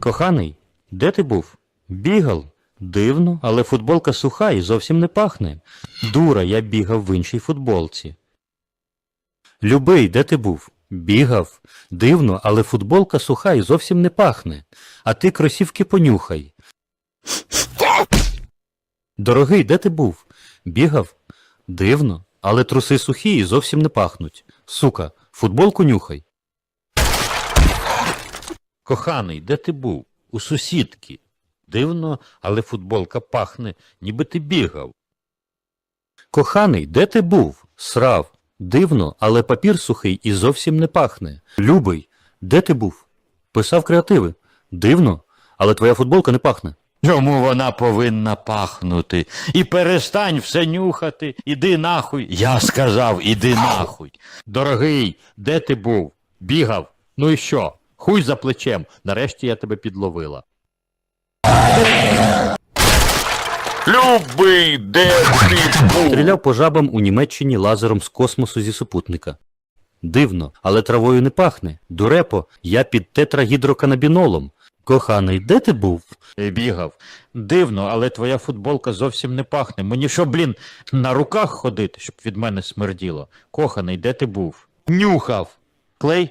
Коханий, де ти був? Бігав. Дивно, але футболка суха і зовсім не пахне. Дура, я бігав в іншій футболці. Любий, де ти був? Бігав. Дивно, але футболка суха і зовсім не пахне. А ти кросівки понюхай. Дорогий, де ти був? Бігав? Дивно, але труси сухі і зовсім не пахнуть. Сука, футболку нюхай. Коханий, де ти був? У сусідки. Дивно, але футболка пахне, ніби ти бігав. Коханий, де ти був? Срав. Дивно, але папір сухий і зовсім не пахне. Любий, де ти був? Писав креативи. Дивно, але твоя футболка не пахне. Чому вона повинна пахнути? І перестань все нюхати. Іди нахуй. Я сказав, іди нахуй. Дорогий, де ти був? Бігав. Ну і що? Хуй за плечем. Нарешті я тебе підловила. Любий, де ти був? Стріляв по жабам у Німеччині лазером з космосу зі супутника. Дивно, але травою не пахне. Дурепо, я під тетрагідроканабінолом. Коханий, де ти був? Бігав. Дивно, але твоя футболка зовсім не пахне. Мені що, блін, на руках ходити, щоб від мене смерділо. Коханий, де ти був? Нюхав. Клей?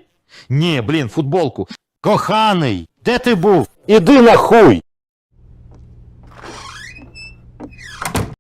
Ні, блін, футболку. Коханий, де ти був? Іди на хуй!